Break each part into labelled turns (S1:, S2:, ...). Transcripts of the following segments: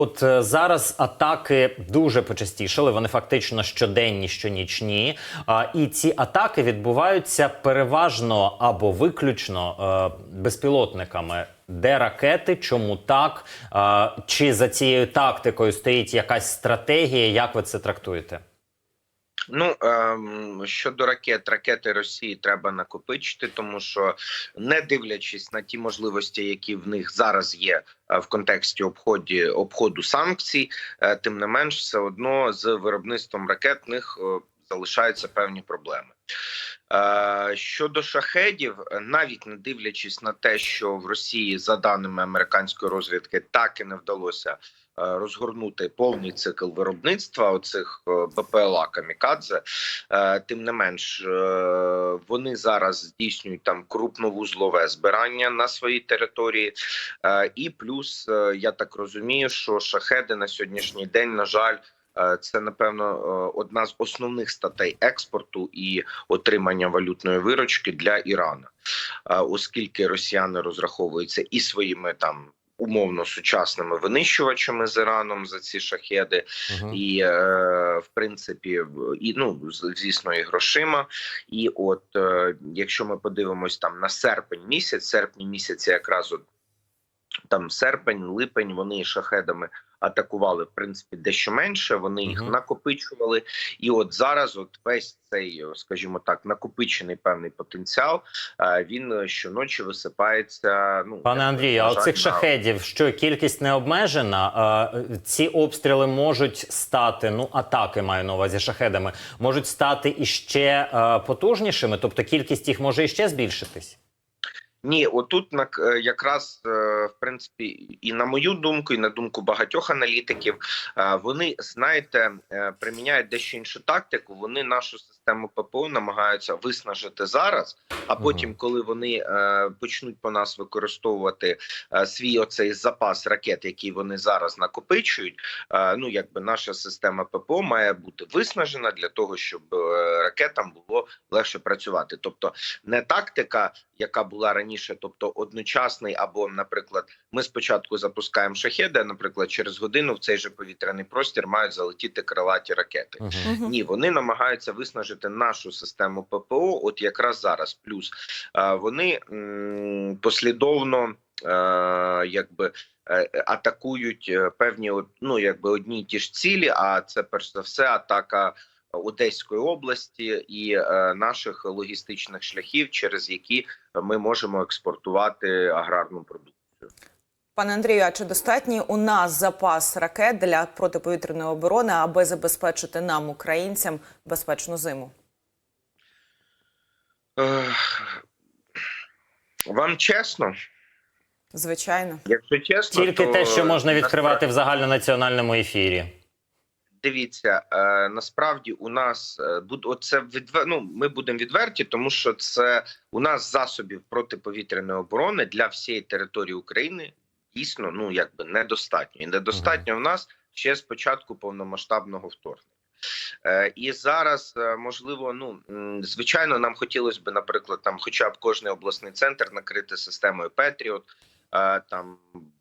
S1: От е, зараз атаки дуже почастішали. Вони фактично щоденні, щонічні. А, і ці атаки відбуваються переважно або виключно е, безпілотниками. Де ракети? Чому так? Чи за цією тактикою стоїть якась стратегія? Як ви це трактуєте?
S2: Ну ем, щодо ракет, ракети Росії треба накопичити, тому що не дивлячись на ті можливості, які в них зараз є е, в контексті обході обходу санкцій, е, тим не менш, все одно з виробництвом ракет в них е, залишаються певні проблеми. Е, Щодо шахедів, навіть не дивлячись на те, що в Росії, за даними американської розвідки, так і не вдалося розгорнути повний цикл виробництва оцих е, БПЛА Камікадзе, е, тим не менш, е, вони зараз здійснюють там крупновузлове збирання на своїй території, Е, і плюс е, я так розумію, що шахеди на сьогоднішній день, на жаль. е, Це напевно е, одна з основних статей експорту і отримання валютної виручки для Ірана, Е, оскільки росіяни розраховуються і своїми там умовно сучасними винищувачами з Іраном за ці шахеди,
S1: Мгм.
S2: і е, в принципі, і ну звісно, і грошима. І от е, якщо ми подивимось там на серпень місяць, серпні місяці, якраз от там серпень, липень, вони шахедами атакували в принципі дещо менше. Вони їх
S1: Мгм.
S2: накопичували, і от зараз, от весь цей, скажімо так, накопичений певний потенціал, е, він е, щоночі висипається. Ну
S1: Пане Андрію, а оцих
S2: на-
S1: шахедів, що кількість не обмежена? Е, ці обстріли можуть стати, ну атаки маю на увазі шахедами, можуть стати іще потужнішими, тобто кількість їх може іще збільшитись.
S2: Ні, отут на е, якраз е, в принципі, і на мою думку, і на думку багатьох аналітиків, е, вони знаєте, приміняють дещо іншу тактику. Вони нашу систему ППО намагаються виснажити зараз. А потім, коли вони почнуть по нас використовувати свій оцей запас ракет, який вони зараз накопичують, ну якби наша система ППО має бути виснажена для того, щоб ракетам було легше працювати. Тобто не тактика, яка була раніше, тобто одночасний, або, наприклад, ми спочатку запускаємо шахеди, наприклад, через годину в цей же повітряний простір мають залетіти крилаті ракети.
S1: Мгм.
S2: Ні, вони намагаються виснажити нашу систему ППО. От якраз зараз. Плюс е, вони м, послідовно. е, Якби е, атакують певні ну якби одні й ті ж цілі. А це перш за все атака Одеської області і е, наших логістичних шляхів, через які ми можемо експортувати аграрну продукцію.
S3: Пане Андрію, а чи достатній у нас запас ракет для протиповітряної оборони, аби забезпечити нам, українцям, безпечну зиму?
S2: Вам чесно,
S3: Звичайно.
S2: якщо чесно,
S1: Тільки
S2: то
S1: те, що можна відкривати в загальнонаціональному ефірі.
S2: Дивіться, е, насправді у нас е, буд- оце відвер... ну, ми будемо відверті, тому що це у нас засобів протиповітряної оборони для всієї території України дійсно ну якби недостатньо. І недостатньо в нас ще з початку повномасштабного вторгнення. Е, і зараз е, можливо, ну звичайно, нам хотілося б, наприклад, там, хоча б кожний обласний центр накрити системою Петріот. Там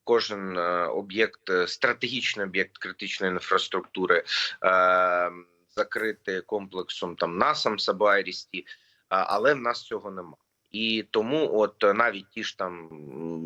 S2: кожен е, об'єкт, е, стратегічний об'єкт критичної інфраструктури е, закрити комплексом там НАСАМ Сабайрісті, але в нас цього нема. І тому, от навіть ті ж там,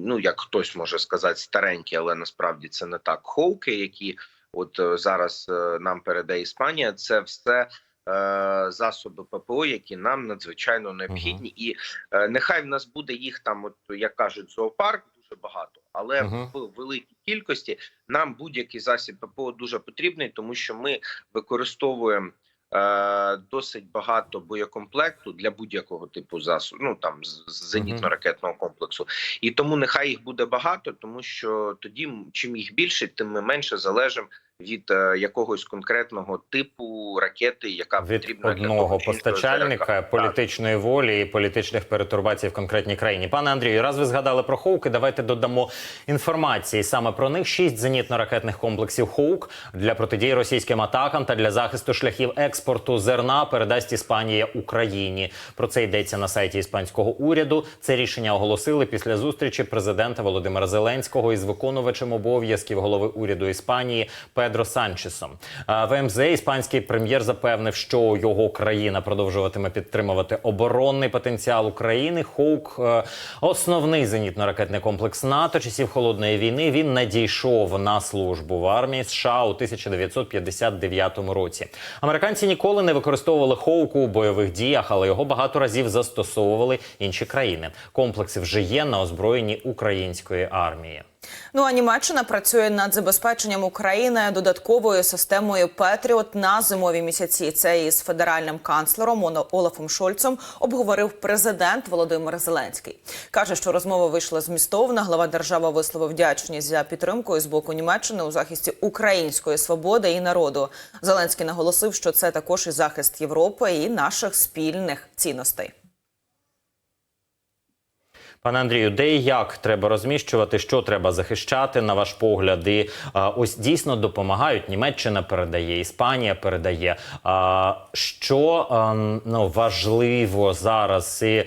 S2: ну як хтось може сказати, старенькі, але насправді це не так. Хоуки, які от зараз нам передає Іспанія, це все. е, Засоби ППО, які нам надзвичайно необхідні, і е, нехай в нас буде їх там, от як кажуть, зоопарк дуже багато, але
S1: Мгм.
S2: в великій кількості нам будь-який засіб ППО дуже потрібний, тому що ми використовуємо е, досить багато боєкомплекту для будь-якого типу засобу, ну там з зенітно-ракетного комплексу. І тому нехай їх буде багато, тому що тоді чим їх більше, тим ми менше залежимо від е, якогось конкретного типу ракети, яка
S1: від
S2: потрібна
S1: одного
S2: того
S1: постачальника.
S2: Так.
S1: політичної волі і політичних перетурбацій в конкретній країні. Пане Андрію, раз ви згадали про Хоуки, давайте додамо інформації саме про них. Шість зенітно-ракетних комплексів Хоук для протидії російським атакам та для захисту шляхів експорту зерна передасть Іспанія Україні. Про це йдеться на сайті іспанського уряду. Це рішення оголосили після зустрічі президента Володимира Зеленського із виконувачем обов'язків голови уряду Іспанії Педро Санчесом. В МЗ іспанський прем'єр запевнив, що його країна продовжуватиме підтримувати оборонний потенціал України. Хоук е, основний зенітно-ракетний комплекс НАТО часів холодної війни. Він надійшов на службу в армії США у 1959 році. Американці ніколи не використовували Хоук у бойових діях, але його багато разів застосовували інші країни. Комплекси вже є на озброєнні української армії.
S3: Ну а Німеччина працює над забезпеченням України додатковою системою Петріот на зимові місяці. Це із федеральним канцлером Олафом Шольцом обговорив президент Володимир Зеленський. каже, що розмова вийшла змістовна. Глава держави висловив вдячність за підтримкою з боку Німеччини у захисті української свободи і народу. Зеленський наголосив, що це також і захист Європи і наших спільних цінностей.
S1: Пане Андрію, де і як треба розміщувати, що треба захищати, на ваш погляд? І а, ось дійсно допомагають. Німеччина передає, Іспанія передає. А, що а, ну, важливо зараз? І,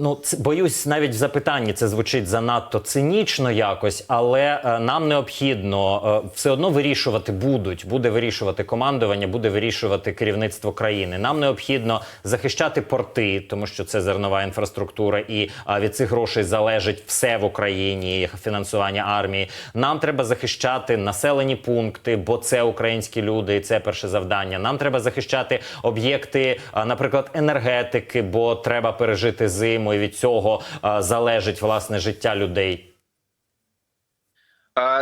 S1: Ну, це, боюсь, навіть в запитанні це звучить занадто цинічно якось, але е, нам необхідно е, все одно вирішувати будуть. Буде вирішувати командування, буде вирішувати керівництво країни. Нам необхідно захищати порти, тому що це зернова інфраструктура, і е, від цих грошей залежить все в Україні, фінансування армії. Нам треба захищати населені пункти, бо це українські люди, і це перше завдання. Нам треба захищати об'єкти, е, наприклад, енергетики, бо треба пережити зиму, і від цього залежить власне життя людей.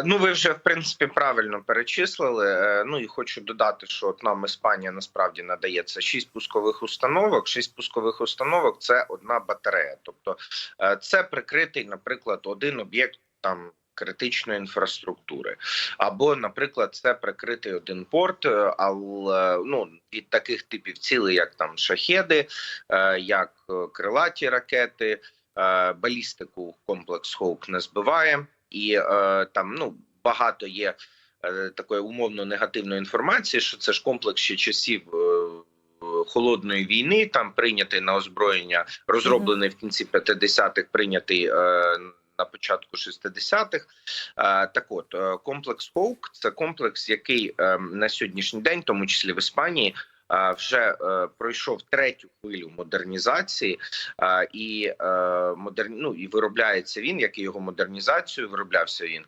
S2: Ну, ви вже в принципі правильно перечислили. Е, Ну і хочу додати, що от нам Іспанія насправді надається шість пускових установок. Шість пускових установок це одна батарея. Тобто е, це прикритий, наприклад, один об'єкт там. Критичної інфраструктури, або, наприклад, це прикритий один порт, е, але ну від таких типів цілей, як там шахеди, е, як е, крилаті ракети, балістику комплекс Хоук не збиває і там ну багато є такої умовно негативної інформації, що це ж комплекс ще часів. Холодної війни там прийнятий на озброєння, розроблений в кінці 50-х, прийнятий е, на початку 60-х. Е, так от е, комплекс Хоук це комплекс, який е, на сьогоднішній день, тому числі в Іспанії, е, вже пройшов третю хвилю модернізації, і е, модер... ну, і виробляється він, як і його модернізацію, вироблявся він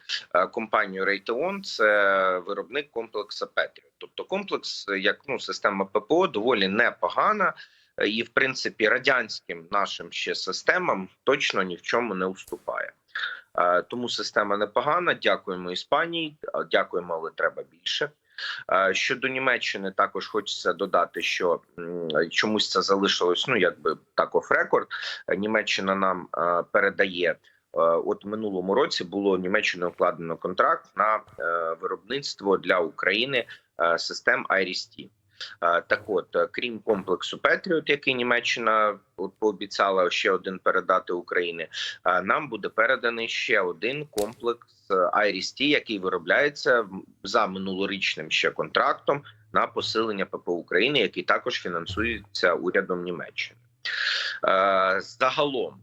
S2: компанією Raytheon, це виробник комплексу Patriot. Тобто комплекс, як ну система ППО, доволі непогана. І, в принципі, радянським нашим ще системам точно ні в чому не уступає. Е, Тому система непогана. Дякуємо Іспанії. е, Дякуємо, але треба більше. Е, Щодо Німеччини, також хочеться додати, що чомусь це залишилось. Ну якби так оф рекорд. Німеччина нам передає. От минулому році було Німеччиною укладено контракт на виробництво для України систем IRIS-T. Е, Так, от е, крім комплексу Петріот, який Німеччина пообіцяла ще один передати Україні, е, нам буде переданий ще один комплекс е, IRIS-T, який виробляється за минулорічним ще контрактом на посилення ППО України, який також фінансується урядом Німеччини. Е, Загалом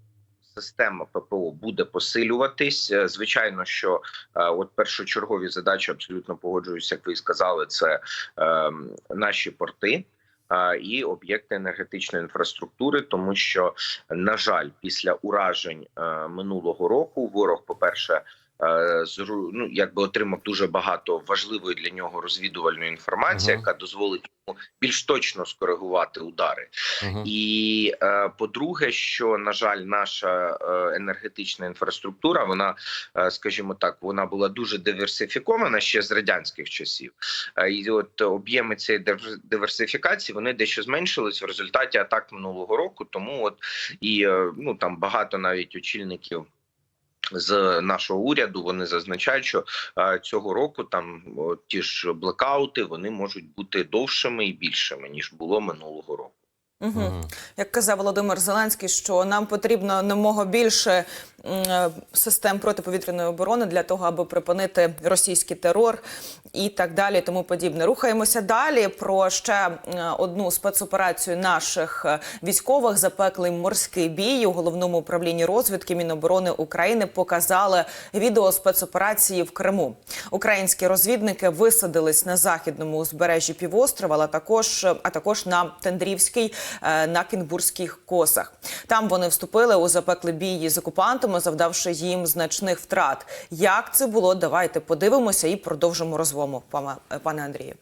S2: система ППО буде посилюватись. Е, Звичайно, що е, от першочергові задачі абсолютно погоджуюся, як ви сказали, це е, наші порти. е, І об'єкти енергетичної інфраструктури, тому що на жаль, після уражень минулого року ворог, по перше, ну, якби отримав дуже багато важливої для нього розвідувальної інформації,
S1: Мгм.
S2: яка дозволить йому більш точно скоригувати удари.
S1: Угу.
S2: І е, по-друге, що на жаль, наша е, енергетична інфраструктура, вона, е, скажімо так, вона була дуже диверсифікована ще з радянських часів. Е, і от об'єми цієї диверсифікації вони дещо зменшились в результаті атак минулого року. Тому от і е, ну там багато навіть очільників. З нашого уряду вони зазначають, що е, цього року там ті ж блекаути вони можуть бути довшими і більшими ніж було минулого року.
S3: Угу. Як казав Володимир Зеленський, що нам потрібно намного більше е, систем протиповітряної оборони для того, аби припинити російський терор і так далі, тому подібне. Рухаємося далі про ще е, одну спецоперацію наших е, військових. Запеклий морський бій у головному управлінні розвідки Міноборони України показали відео спецоперації в Криму. Українські розвідники висадились на західному узбережжі півострова, але також а також на Тендрівській е, на Кінбурзьких косах. Там вони вступили у запекли бій з окупантами, завдавши їм значних втрат. Як це було? Давайте подивимося і продовжимо розмову, пане- пане Андрію.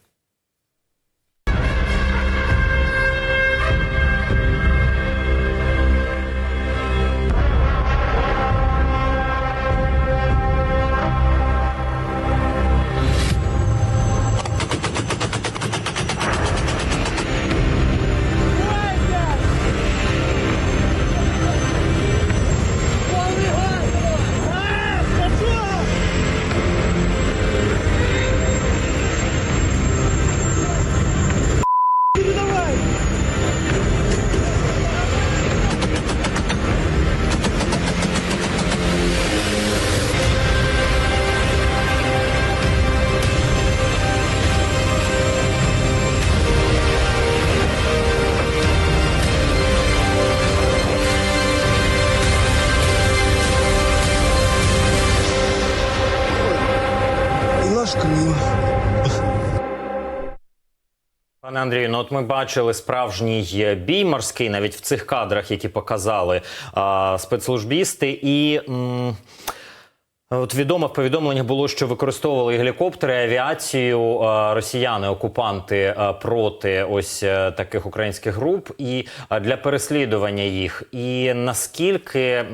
S1: От ми бачили справжній бій морський навіть в цих кадрах, які показали а, спецслужбісти, і м, от відомо в повідомленнях було, що використовували гелікоптери, авіацію росіяни, окупанти проти ось е, таких українських груп, і для переслідування їх. І наскільки.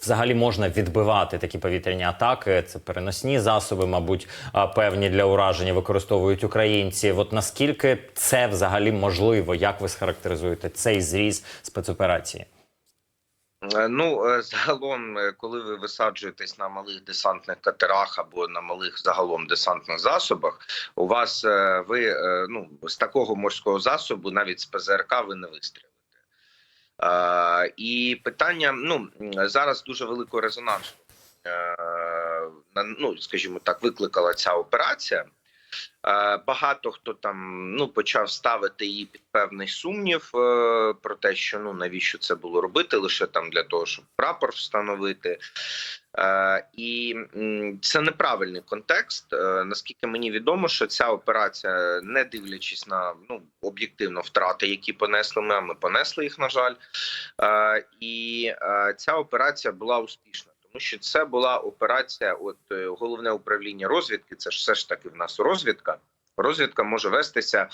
S1: Взагалі можна відбивати такі повітряні атаки. Це переносні засоби, мабуть, певні для ураження використовують українці. От наскільки це взагалі можливо? Як ви схарактеризуєте цей зріз спецоперації?
S2: Е, Ну е, загалом, е, коли ви висаджуєтесь на малих десантних катерах або на малих загалом десантних засобах, у вас ви ну з такого морського засобу, навіть з ПЗРК, ви не вистрілите. І питання ну зараз дуже великого резонансу. е, Ну скажімо так, викликала ця операція. Е, Багато хто там ну почав ставити її під певний сумнів е, про те, що ну навіщо це було робити, лише там для того, щоб прапор встановити. Е, І це неправильний контекст. Е, Наскільки мені відомо, що ця операція, не дивлячись на ну об'єктивно втрати, які понесли ми, а ми понесли їх, на жаль. Е, І ця операція була успішна. Тому що це була операція, от головне управління розвідки, це ж все ж таки в нас розвідка. Розвідка може вестися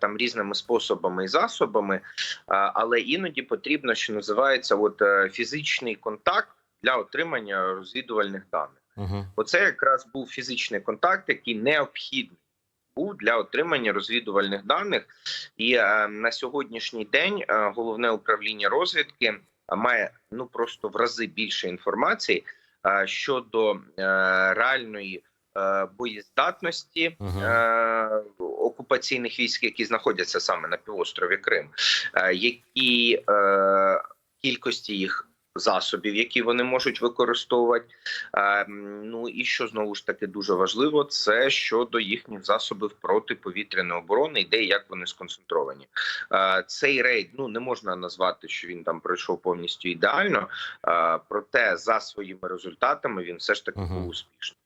S2: там різними способами і засобами, але іноді потрібно, що називається, от фізичний контакт для отримання розвідувальних даних.
S1: Угу.
S2: Оце якраз був фізичний контакт, який необхідний був для отримання розвідувальних даних. І е, на сьогоднішній день е, головне управління розвідки е, має ну просто в рази більше інформації е, щодо е, реальної е, боєздатності
S1: Мгм.
S2: е, окупаційних військ, які знаходяться саме на півострові Крим, е, які е, кількості їх засобів, які вони можуть використовувати. Е, Ну і що знову ж таки дуже важливо, це щодо їхніх засобів протиповітряної оборони, і де і як вони сконцентровані. Е, Цей рейд ну не можна назвати, що він там пройшов повністю ідеально. е, Проте за своїми результатами він все ж таки був успішний.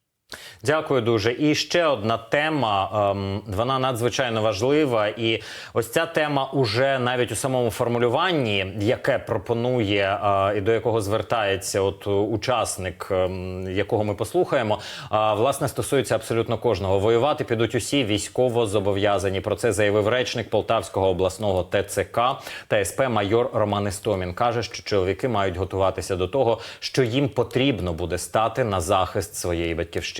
S1: Дякую дуже. І ще одна тема. ем, Вона надзвичайно важлива. І ось ця тема уже навіть у самому формулюванні, яке пропонує е, і до якого звертається от е, учасник, ем, якого ми послухаємо, а, власне стосується абсолютно кожного. Воювати підуть усі військово зобов'язані. Про це заявив речник Полтавського обласного ТЦК та СП майор Роман Істомін. каже, що чоловіки мають готуватися до того, що їм потрібно буде стати на захист своєї батьківщини.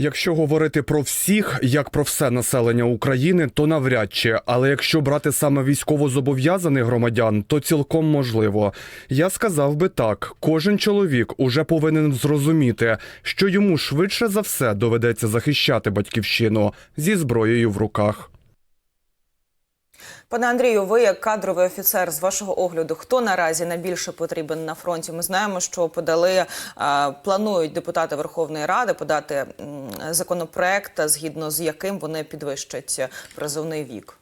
S4: Якщо говорити про всіх, як про все населення України, то навряд чи. Але якщо брати саме військовозобов'язаних громадян, то цілком можливо. Я сказав би так: кожен чоловік уже повинен зрозуміти, що йому швидше за все доведеться захищати батьківщину зі зброєю в руках.
S3: Пане Андрію, ви як кадровий офіцер з вашого огляду, хто наразі найбільше потрібен на фронті? Ми знаємо, що подали е, планують депутати Верховної Ради подати законопроект, згідно з яким вони підвищать призовний вік.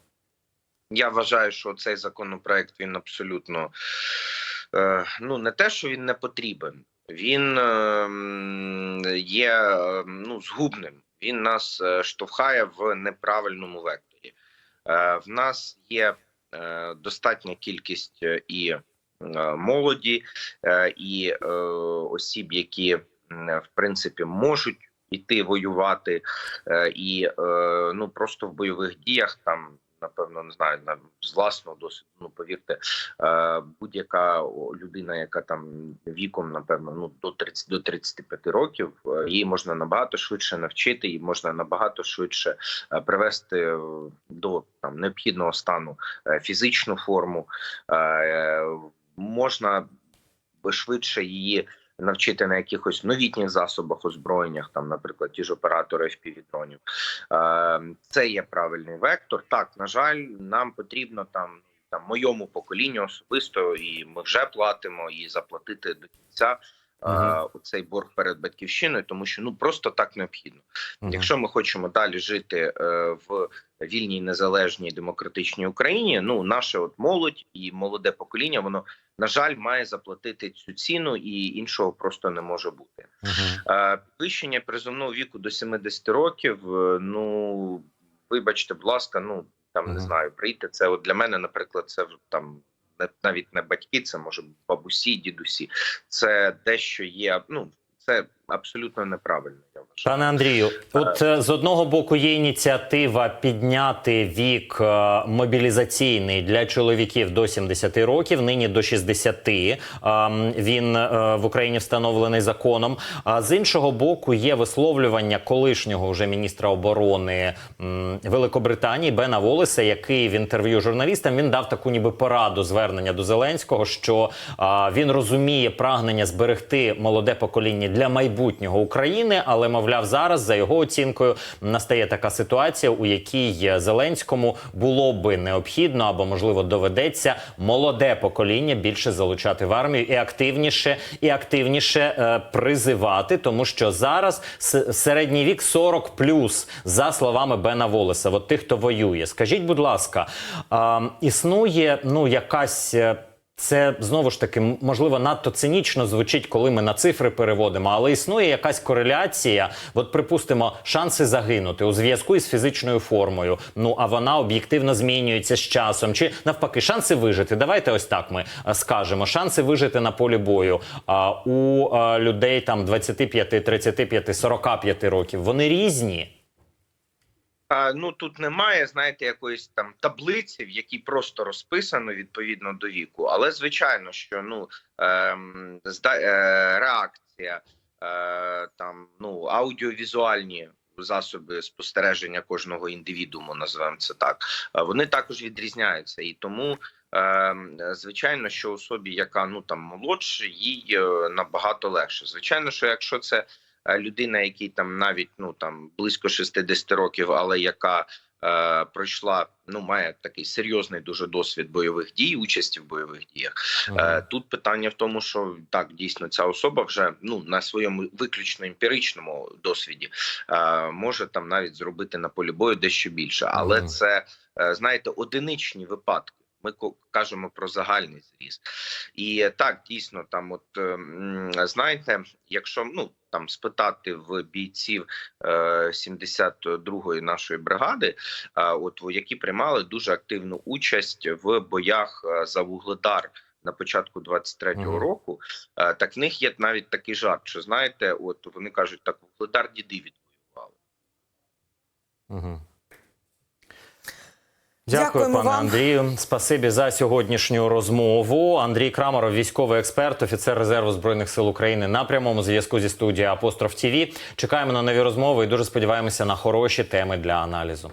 S2: Я вважаю, що цей законопроект він абсолютно е, ну не те, що він не потрібен, він е, є ну згубним. Він нас штовхає в неправильному векторі. Е, в нас є е, достатня кількість е, і молоді, і осіб, які в принципі можуть іти воювати, і ну просто в бойових діях там. Напевно, не знаю на з власного досвіду. Ну повірте, е, будь-яка людина, яка там віком, напевно, ну до 30 до 35 років, е, її можна набагато швидше навчити, її можна набагато швидше е, привести до там необхідного стану фізичну форму. Можна би швидше її навчити на якихось новітніх засобах озброєннях, там, наприклад, ті ж оператори FPV-дронів. Е, Це є правильний вектор. Так, на жаль, нам потрібно там. Там моєму поколінню особисто, і ми вже платимо і заплатити до кінця
S1: Мгм.
S2: е, цей борг перед батьківщиною, тому що ну просто так необхідно.
S1: Мгм.
S2: Якщо ми хочемо далі жити е, в вільній, незалежній демократичній Україні, ну наша от молодь і молоде покоління, воно на жаль має заплатити цю ціну, і іншого просто не може бути.
S1: Мгм.
S2: Е, призовного віку до 70 років. е, Ну вибачте, будь ласка, ну там
S1: Мгм.
S2: не знаю, прийти. Це от для мене, наприклад, це там. Навіть не батьки, це може бабусі, дідусі. Це дещо є. Ну це абсолютно неправильно.
S1: Пане Андрію, от е, з одного боку є ініціатива підняти вік е, мобілізаційний для чоловіків до 70 років, нині до 60. Ем, Він е, в Україні встановлений законом. А з іншого боку, є висловлювання колишнього вже міністра оборони Великобританії Бена Волеса, який в інтерв'ю журналістам він дав таку ніби пораду звернення до Зеленського, що він розуміє прагнення зберегти молоде покоління для майбутнього України, але мовляв, зараз за його оцінкою настає така ситуація, у якій Зеленському було би необхідно або можливо доведеться молоде покоління більше залучати в армію і активніше і активніше е, призивати, тому що зараз середній вік 40 плюс за словами Бена Волеса. От тих, хто воює. Скажіть, будь ласка, а, існує ну якась. Це знову ж таки можливо надто цинічно звучить, коли ми на цифри переводимо, але існує якась кореляція. От припустимо, шанси загинути у зв'язку із фізичною формою. Ну а вона об'єктивно змінюється з часом. Чи навпаки, шанси вижити? Давайте ось так ми е, скажемо. Шанси вижити на полі бою а, у е, людей там 25, 35, 45 років. Вони різні.
S2: Ну тут немає, знаєте, якоїсь там таблиці, в якій просто розписано відповідно до віку. Але звичайно, що ну ем, зда, е, реакція, е, там ну аудіовізуальні засоби спостереження кожного індивідууму, називаємо це так. е, Вони також відрізняються, і тому. ем, Звичайно, що особі, яка ну там молодша, їй е, набагато легше. Звичайно, що якщо це людина, якій там навіть ну там близько 60 років, але яка е, пройшла, ну має такий серйозний дуже досвід бойових дій, участі в бойових діях. Е, тут питання в тому, що так дійсно ця особа вже ну на своєму виключно емпіричному досвіді е, може там навіть зробити на полі бою дещо більше, але
S1: Мгм.
S2: це е, знаєте одиничні випадки. Ми кажемо про загальний зріст, і так дійсно там, от ем, знаєте, якщо ну там спитати в бійців е, 72-ї нашої бригади, е, от які приймали дуже активну участь в боях е, за вугледар. На початку 23-го
S1: Мгм.
S2: року, е, так в них є навіть такий жарт, що знаєте, от вони кажуть, так вугледар діди відвоювали.
S1: Угу. Дякую,
S3: Дякуємо
S1: пане
S3: вам.
S1: Андрію. Спасибі за сьогоднішню розмову. Андрій Крамаров, військовий експерт, офіцер резерву збройних сил України на прямому зв'язку зі студією Апостроф ТІВІ. Чекаємо на нові розмови і дуже сподіваємося на хороші теми для аналізу.